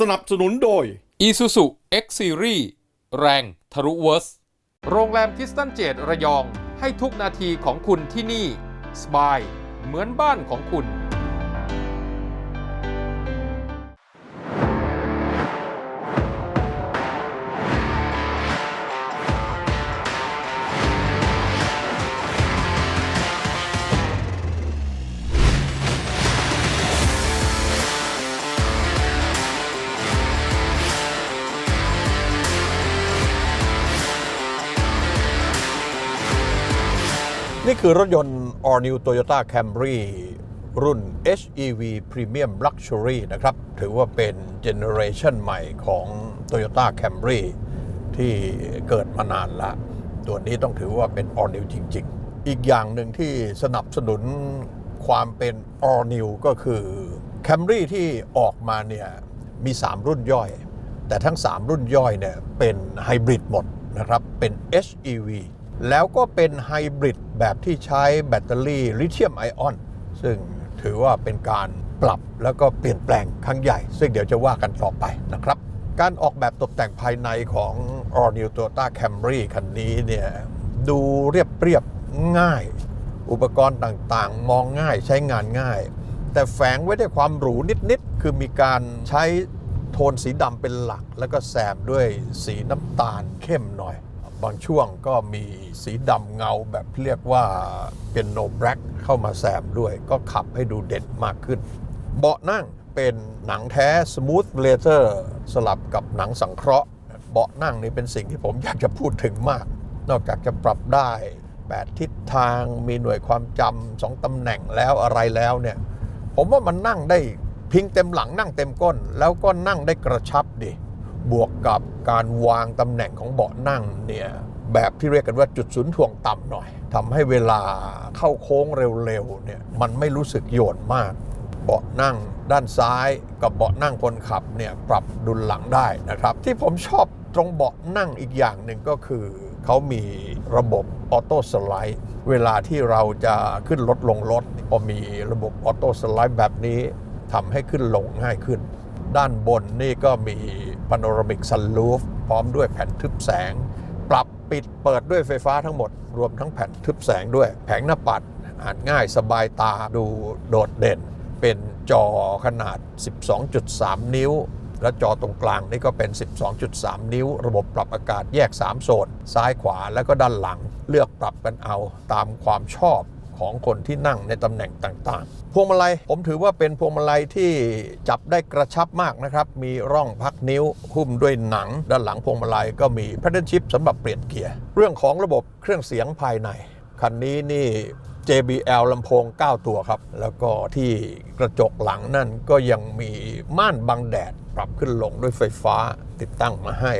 สนับสนุนโดย Isuzu X Series แรงทะลุเวิร์ส โรงแรมคิสตันเจดระยอง ให้ทุกนาทีของคุณที่นี่ สบาย เหมือนบ้านของคุณ นี่คือรถยนต์ All New Toyota Camry รุ่น HEV Premium Luxury นะครับ ถือว่าเป็นเจเนอเรชันใหม่ของ Toyota Camry ที่เกิดมานานละ ตัวนี้ต้องถือว่าเป็น All New จริง ๆ อีกอย่างหนึ่งที่สนับสนุนความเป็น All New ก็คือ Camry ที่ออกมาเนี่ยมี 3 รุ่นย่อย แต่ทั้ง 3 รุ่นย่อยเนี่ยเป็นไฮบริดหมดนะครับ เป็น HEV แล้วก็เป็นไฮบริดแบบที่ใช้แบตเตอรี่ลิเธียมไอออน ซึ่งถือว่าเป็นการปรับแล้วก็เปลี่ยนแปลงครั้งใหญ่ ซึ่งเดี๋ยวจะว่ากันต่อไปนะครับ การออกแบบตกแต่งภายในของ All New Toyota Camry คันนี้เนี่ยดูเรียบเรียบง่าย อุปกรณ์ต่างๆ มองง่ายใช้งานง่าย แต่แฝงไว้ด้วยความหรูนิด ๆ คือมีการใช้โทนสีดำเป็นหลัก แล้วก็แซมด้วยสีน้ำตาลเข้มหน่อย บางช่วงก็มีสีดำเงาแบบเรียกว่าเป็นโนแบล็กเข้ามาแซมด้วย ก็ขับให้ดูเด่นมากขึ้น เบาะนั่งเป็นหนังแท้สมูทเลเทอร์สลับกับหนังสังเคราะห์ เบาะนั่งนี่เป็นสิ่งที่ผมอยากจะพูดถึงมาก นอกจากจะปรับได้ 8 ทิศทางมีหน่วยความจำสองตำแหน่งแล้วอะไรแล้วเนี่ย ผมว่ามันนั่งได้พิงเต็มหลังนั่งเต็มก้น แล้วก็นั่งได้กระชับดิ บวกกับการวางตำแหน่งของเบาะนั่งเนี่ยแบบที่เรียกกันว่าจุดศูนย์ถ่วงต่ำหน่อยทำให้เวลาเข้าโค้งเร็วๆเนี่ยมันไม่รู้สึกโยนมาก เบาะนั่งด้านซ้ายกับเบาะนั่งคนขับเนี่ยปรับดุลหลังได้นะครับ ที่ผมชอบตรงเบาะนั่งอีกอย่างหนึ่งก็คือเขามีระบบออโต้สไลด์เวลาที่เราจะขึ้นรถลงรถพอมีระบบออโต้สไลด์แบบนี้ทำให้ขึ้นลงง่ายขึ้น ด้านบนนี่ก็มี พาโนรามิกซันลูฟพร้อมด้วยแผ่นทึบแสง ปรับปิดเปิดด้วยไฟฟ้าทั้งหมด รวมทั้งแผ่นทึบแสงด้วย แผงหน้าปัดอ่านง่ายสบายตาดูโดดเด่น เป็นจอขนาด 12.3 นิ้ว และจอตรงกลางนี่ก็เป็น 12.3 นิ้ว ระบบปรับอากาศแยก 3 โซน ซ้ายขวาแล้วก็ด้านหลัง เลือกปรับกันเอาตามความชอบ ของคนที่นั่งในตำแหน่งต่างๆ พวงมาลัยผมถือว่าเป็นพวงมาลัยที่จับได้กระชับมากนะครับ มีร่องพักนิ้วหุ้มด้วยหนัง ด้านหลังพวงมาลัยก็มีแพดเดิลชิพสำหรับเปลี่ยนเกียร์ เรื่องของระบบเครื่องเสียงภายใน คันนี้นี่ JBL ลำโพง 9 ตัวครับ แล้วก็ที่กระจกหลังนั่นก็ยังมีม่านบังแดด ปรับขึ้นลงด้วยไฟฟ้าติดตั้งมาให้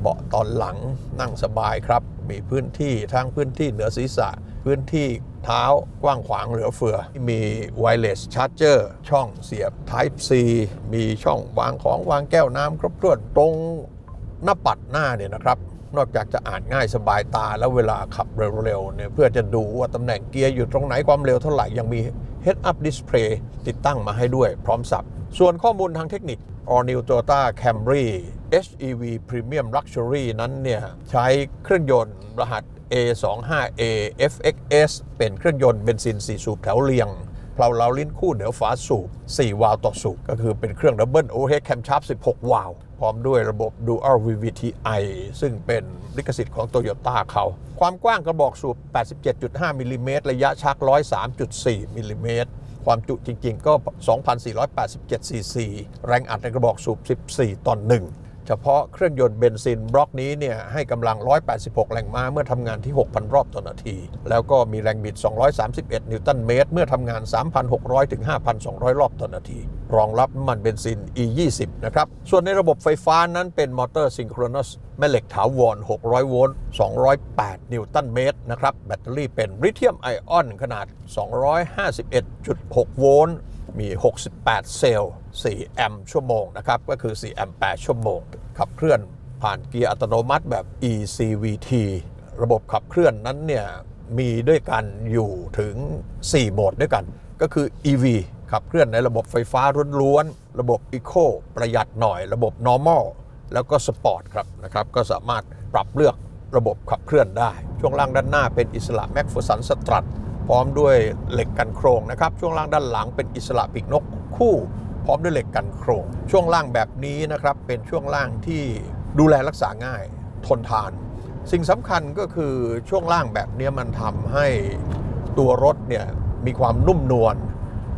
เบาะตอนหลังนั่งสบายครับ มีพื้นที่ทั้งพื้นที่เหนือศีรษะ พื้นที่เท้ากว้างขวางเหลือเฟือ มี wireless charger ช่องเสียบ Type C มีช่องวางของวางแก้วน้ำครบถ้วนตรงหน้าปัดหน้าเนี่ยนะครับ นอกจากจะอ่านง่ายสบายตาแล้วเวลาขับเร็วๆเนี่ยเพื่อจะดูว่าตำแหน่งเกียร์อยู่ตรงไหนความเร็วเท่าไหร่ยังมี head up display ติดตั้งมาให้ด้วยพร้อมสับ ส่วนข้อมูลทางเทคนิค All New Toyota Camry HEV Premium Luxury นั้นเนี่ยใช้เครื่องยนต์รหัส A25A FXS เป็นเครื่องยนต์เบนซิน 4 สูบแถวเรียงเพลาเลาลิ้นคู่เหนือฝาสูบ 4 วาล์วต่อสูบ ก็คือเป็นเครื่องดับเบิลโอเฮดแคมชาร์ป16 วาล์วพร้อมด้วยระบบ Dual VVTi ซึ่งเป็นลิขสิทธิ์ของโตโยต้าเขา ความกว้างกระบอกสูบ 87.5 มิลลิเมตร ระยะชัก 103.4 มิลลิเมตร ความจุจริงๆ ก็ 2,487 ซีซี แรงอัดในกระบอกสูบ 14 ต่อ1 เฉพาะเครื่องยนต์เบนซินบล็อกนี้เนี่ยให้กำลัง 186 แรงม้าเมื่อทำงานที่ 6,000 รอบต่อนาที แล้วก็มีแรงบิด 231 นิวตันเมตร เมื่อทำงาน 3,600 ถึง 5,200 รอบต่อนาที รองรับน้ำมันเบนซิน E20 นะครับ ส่วนในระบบไฟฟ้านั้นเป็นมอเตอร์ซิงโครนัสแม่เหล็กถาวร 600 โวลต์ 208 นิวตันเมตรนะครับ แบตเตอรี่เป็นลิเธียมไอออนขนาด 251.6 โวลต์ มี 68 เซลล์ 4 แอมป์ชั่วโมงนะครับ ก็คือ 4 แอมป์ 8 ชั่วโมง ขับเคลื่อนผ่านเกียร์อัตโนมัติแบบ ECVT ระบบขับเคลื่อนนั้นเนี่ยมีด้วยกันอยู่ถึง 4 โหมดด้วยกัน ก็คือ EV ขับเคลื่อนในระบบไฟฟ้าล้วนๆ ระบบ Eco ประหยัดหน่อย ระบบ Normal แล้วก็ Sport ครับนะครับ ก็สามารถปรับเลือกระบบขับเคลื่อนได้ ช่วงล่างด้านหน้าเป็นอิสระแม็กฟ r สันสตรัท ร้อมด้วยเหล็กกันโครงนะครับ ช่วงล่างด้านหลังเป็นอิสระปีกนกคู่ พร้อมด้วยเหล็กกันโครง ช่วงล่างแบบนี้นะครับเป็นช่วงล่างที่ดูแลรักษาง่ายทนทาน สิ่งสำคัญก็คือช่วงล่างแบบนี้มันทำให้ตัวรถเนี่ยมีความนุ่มนวล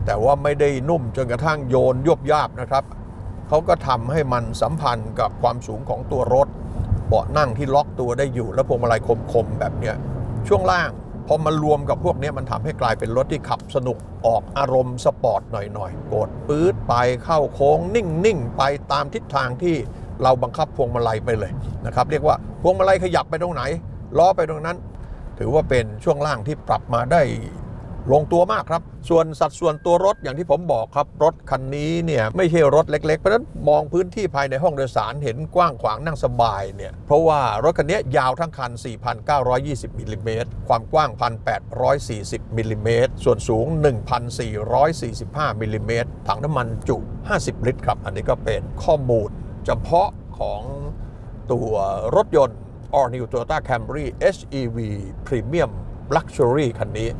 แต่ว่าไม่ได้นุ่มจนกระทั่งโยนยบยาบนะครับเขาก็ทำให้มันสัมพันธ์กับความสูงของตัวรถ เบาะนั่งที่ล็อกตัวได้อยู่แล้วพวงมาลัยคมๆแบบนี้ช่วงล่าง พอมารวมกับพวกนี้มันทำให้กลายเป็นรถที่ขับสนุกออกอารมณ์สปอร์ตหน่อยๆกดปื๊ดไปเข้าโค้งนิ่งๆ ไปตามทิศทางที่เราบังคับพวงมาลัยไปเลยนะครับเรียกว่าพวงมาลัยขยับไปตรงไหนล้อไปตรงนั้น ถือว่าเป็นช่วงล่างที่ปรับมาได้ ลงตัวมากครับ ส่วนสัดส่วนตัวรถอย่างที่ผมบอกครับ รถคันนี้เนี่ยไม่ใช่รถเล็ก ๆ เพราะฉะนั้นมองพื้นที่ภายในห้องโดยสารเห็นกว้างขวางนั่งสบายเนี่ยเพราะว่ารถคันนี้ยาวทั้งคัน 4,920มิลลิเมตรความกว้าง 1,840มิลลิเมตรส่วนสูง 1,445มิลลิเมตรถังน้ำมันจุ 50 ลิตรครับ อันนี้ก็เป็นข้อมูลเฉพาะของตัวรถยนต์ All New Toyota Camry HEV Premium Luxury คันนี้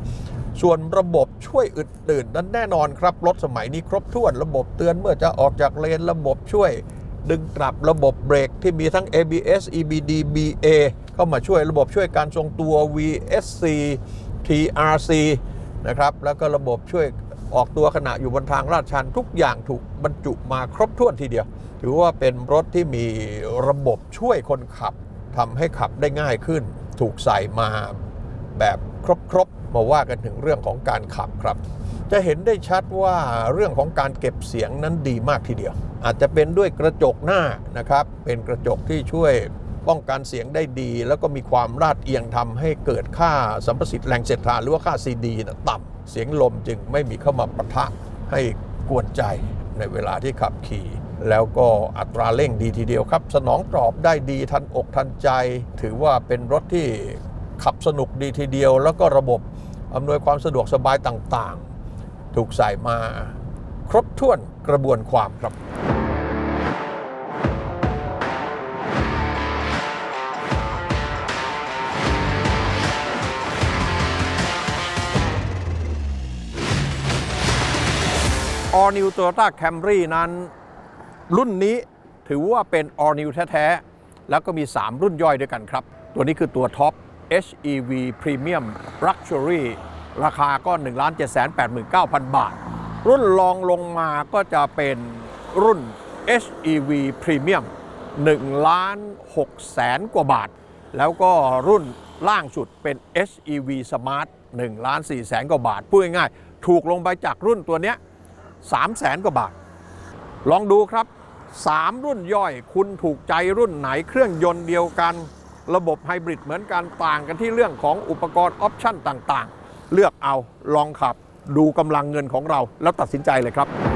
ส่วนระบบช่วยอื่นๆ นั้นแน่นอนครับ รถสมัยนี้ครบถ้วน ระบบเตือนเมื่อจะออกจากเลนระบบช่วย ดึงกลับระบบเบรกที่มีทั้ง ABS EBD BA เข้ามาช่วยระบบช่วยการทรงตัว VSC TRC นะครับแล้วก็ระบบช่วยออกตัวขณะอยู่บนทางลาดชันทุกอย่างถูกบรรจุมาครบถ้วนทีเดียว ถือว่าเป็นรถที่มีระบบช่วยคนขับทำให้ขับได้ง่ายขึ้น ถูกใส่มาแบบครบๆ มาว่ากันถึงเรื่องของการขับครับ จะเห็นได้ชัดว่าเรื่องของการเก็บเสียงนั้นดีมากทีเดียว อาจจะเป็นด้วยกระจกหน้านะครับ เป็นกระจกที่ช่วยป้องกันเสียงได้ดี แล้วก็มีความลาดเอียงทำให้เกิดค่าสัมประสิทธิ์แรงเสียดทานหรือว่าค่า CD นะต่ำเสียงลมจึงไม่มีเข้ามาปะทะให้กวนใจในเวลาที่ขับขี่แล้วก็อัตราเร่งดีทีเดียวครับ สนองตอบได้ดีทันอกทันใจ ถือว่าเป็นรถที่ขับสนุกดีทีเดียว แล้วก็ระบบ อำนวยความสะดวกสบายต่างๆ ถูกใส่มาครบถ้วนกระบวนความครับ All New Toyota Camry นั้น รุ่นนี้ถือว่าเป็น All New แท้ ๆ แล้วก็มี 3 รุ่นย่อยด้วยกันครับ ตัวนี้คือตัวท็อป HEV Premium Luxury ราคาก็ 1 7 8 9 0 0 0 บาท รุ่นรองลงมาก็จะเป็นรุ่น HEV Premium 1ล้าน6แสนกว่าบาท แล้วก็รุ่นล่างสุดเป็น HEV Smart 1ล้าน4แสนกว่าบาท พูดง่ายๆ ถูกลงไปจากรุ่นตัวเนี้ย3แสนกว่าบาท ลองดูครับ 3 รุ่นย่อยคุณถูกใจรุ่นไหนเครื่องยนต์เดียวกัน ระบบไฮบริดเหมือนกันต่างกันที่เรื่องของอุปกรณ์ออปชั่นต่างๆ เลือกเอาลองขับดูกำลังเงินของเราแล้วตัดสินใจเลยครับ